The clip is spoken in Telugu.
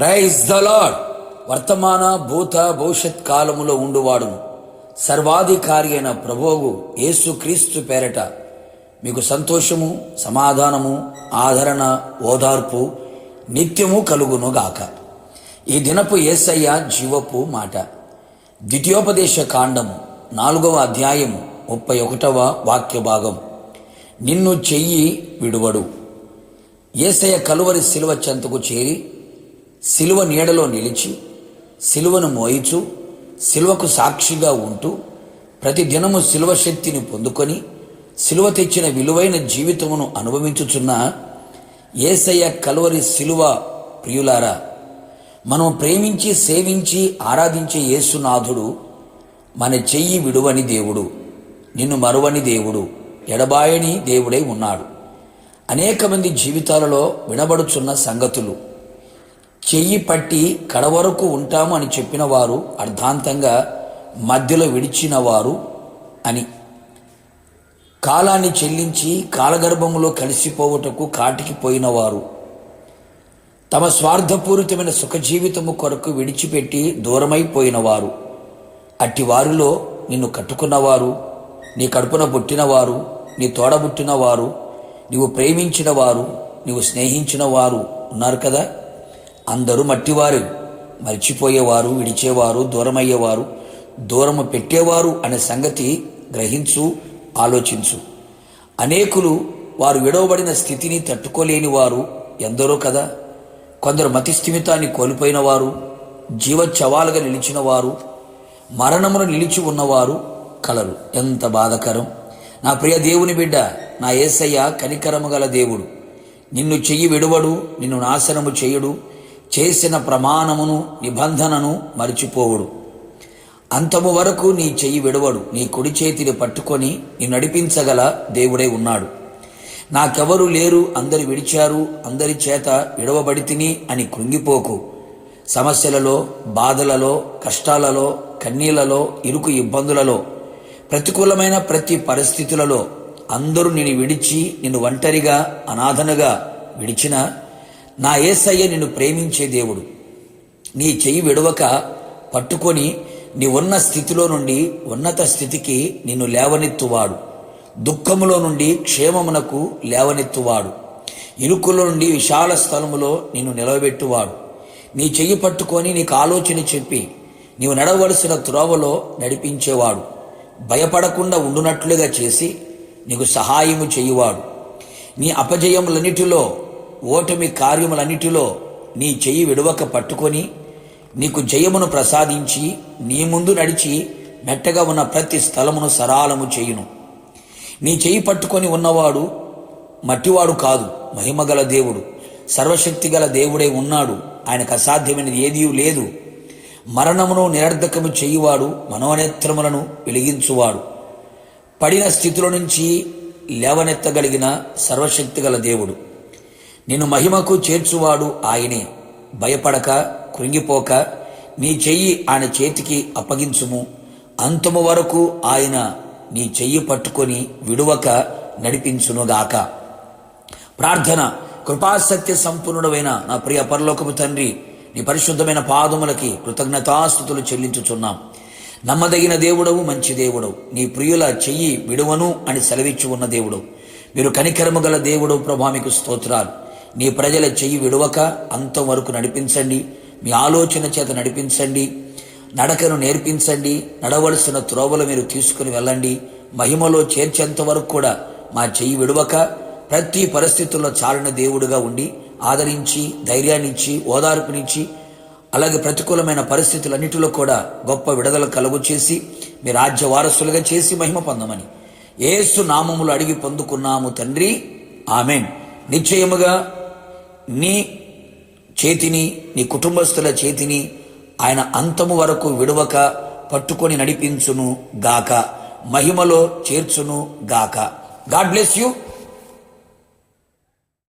ప్రైజ్ ద లాడ్ వర్తమాన భూత భవిష్యత్ కాలములో ఉండువాడును. సర్వాధికారి అయిన ప్రభువు యేసుక్రీస్తు పేరట మీకు సంతోషము సమాధానము ఆదరణ ఓదార్పు నిత్యము కలుగును గాక. ఈ దినపు యేసయ్య జీవపు మాట. ద్వితీయోపదేశ కాండము నాలుగవ అధ్యాయము ముప్పై ఒకటవ వాక్య భాగం. నిన్ను చెయ్యి విడువడు. ఏసయ్య కలువరి శిలువ చెంతకు చేరి శిలువ నీడలో నిలిచి శిలువను మోయిచు శిలువకు సాక్షిగా ఉంటూ ప్రతి దినము శిలువ శక్తిని పొందుకొని శిలువ తెచ్చిన విలువైన జీవితమును అనుభవించుచున్న ఏసయ్య కలువరి శిలువ ప్రియులారా మనం ప్రేమించి సేవించి ఆరాధించే యేసునాథుడు మన చెయ్యి విడువని దేవుడు నిన్ను మరువని దేవుడు ఎడబాయని దేవుడై ఉన్నాడు. అనేక మంది జీవితాలలో వినబడుచున్న సంగతులు. చెయ్యి పట్టి కడవరకు ఉంటాము అని చెప్పిన వారు అర్ధాంతంగా మధ్యలో విడిచిన వారు అని. కాలాన్ని చెల్లించి కాలగర్భములో కలిసిపోవుటకు కాటికి పోయినవారు. తమ స్వార్థపూరితమైన సుఖజీవితము కొరకు విడిచిపెట్టి దూరమైపోయినవారు అట్టి వారిలో నిన్ను కట్టుకున్నవారు నీ కడుపున పుట్టినవారు నీ తోడబుట్టినవారు నీవు ప్రేమించిన వారు నీవు స్నేహించిన వారు ఉన్నారు కదా? అందరూ మట్టివారు మర్చిపోయేవారు విడిచేవారు దూరమయ్యేవారు దూరము పెట్టేవారు అనే సంగతి గ్రహించు ఆలోచించు. అనేకులు వారు విడవబడిన స్థితిని తట్టుకోలేని వారు ఎందరో కదా. కొందరు మతిస్థిమితాన్ని కోల్పోయిన వారు జీవచ్చవాలుగా నిలిచిన వారు మరణమును నిలిచి ఉన్నవారు కలరు. ఎంత బాధకరం. నా ప్రియ దేవుని బిడ్డ నా ఏసయ్య కనికరము గల దేవుడు. నిన్ను చెయ్యి విడువడు నిన్ను నాశనము చేయుడు. చేసిన ప్రమాణమును నిబంధనను మరిచిపోవుడు. అంతము వరకు నీ చెయ్యి విడవడు. నీ కుడి చేతిని పట్టుకొని నీ నడిపించగల దేవుడై ఉన్నాడు. నాకెవరు లేరు అందరు విడిచారు అందరి చేత విడవబడి తిని అని కృంగిపోకు. సమస్యలలో బాధలలో కష్టాలలో కన్నీళ్ళలో ఇరుకు ఇబ్బందులలో ప్రతికూలమైన ప్రతి పరిస్థితులలో అందరూ నిన్ను విడిచి నిన్ను ఒంటరిగా అనాథనగా విడిచిన నా ఏసయ్య నిన్ను ప్రేమించే దేవుడు. నీ చెయ్యి విడవక పట్టుకొని నీ ఉన్న స్థితిలో నుండి ఉన్నత స్థితికి నిన్ను లేవనెత్తువాడు. దుఃఖములో నుండి క్షేమమునకు లేవనెత్తువాడు. ఇరుకుల నుండి విశాల స్థలములో నిన్ను నిలవబెట్టువాడు. నీ చెయ్యి పట్టుకొని నీకు ఆలోచన చెప్పి నీవు నడవలసిన త్రోవలో నడిపించేవాడు. భయపడకుండా ఉండునట్లుగా చేసి నీకు సహాయము చేయువాడు. నీ అపజయములన్నిటిలో ఓటమి కార్యములన్నిటిలో నీ చెయ్యి విడవక పట్టుకొని నీకు జయమును ప్రసాదించి నీ ముందు నడిచి మెట్టగా ఉన్న ప్రతి స్థలమును సరాలము చేయును. నీ చెయ్యి పట్టుకొని ఉన్నవాడు మట్టివాడు కాదు మహిమగల దేవుడు. సర్వశక్తి గల దేవుడే ఉన్నాడు ఆయనకు అసాధ్యమైనది ఏదీ లేదు. మరణమును నిరర్ధకము చేయువాడు మనోనేత్రములను వెలిగించువాడు. పడిన స్థితిలో నుంచి లేవనెత్తగలిగిన సర్వశక్తి గల దేవుడు. నిన్ను మహిమకు చేర్చువాడు ఆయనే. భయపడక కృంగిపోక నీ చెయ్యి ఆయన చేతికి అప్పగించుము. అంతము వరకు ఆయన నీ చెయ్యి పట్టుకొని విడువక నడిపించునుగాక. ప్రార్థన కృపాసత్య సంపూర్ణుడమైన నా ప్రియ పరలోకపు తండ్రి నీ పరిశుద్ధమైన పాదములకి కృతజ్ఞతాస్థుతులు చెల్లించుచున్నాం. నమ్మదగిన దేవుడవు మంచి దేవుడవు. నీ ప్రియుల చెయ్యి విడువను అని సెలవిచ్చి ఉన్న దేవుడు. మీరు కనికరము గల దేవుడు ప్రభా మీకు స్తోత్రాలు. నీ ప్రజల చెయ్యి విడవక అంతం వరకు నడిపించండి. మీ ఆలోచన చేత నడిపించండి. నడకను నేర్పించండి. నడవలసిన త్రోవలు మీరు తీసుకుని వెళ్ళండి. మహిమలో చేర్చేంత వరకు కూడా మా చెయ్యి విడవక ప్రతి పరిస్థితుల్లో చాలిన దేవుడుగా ఉండి ఆదరించి ధైర్యాన్నిచ్చి ఓదార్పునిచ్చి అలాగే ప్రతికూలమైన పరిస్థితులన్నిటిలో కూడా గొప్ప విడుదల కలుగు చేసి మీ రాజ్య వారసులుగా చేసి మహిమ పొందమని ఏసు నామములు అడిగి పొందుకున్నాము తండ్రి. ఆమెన్. నిశ్చయముగా నీ చేతిని నీ కుటుంబస్తుల చేతిని ఆయన అంతము వరకు విడవక పట్టుకొని నడిపించును గాక. మహిమలో చేర్చును గాక. God bless you.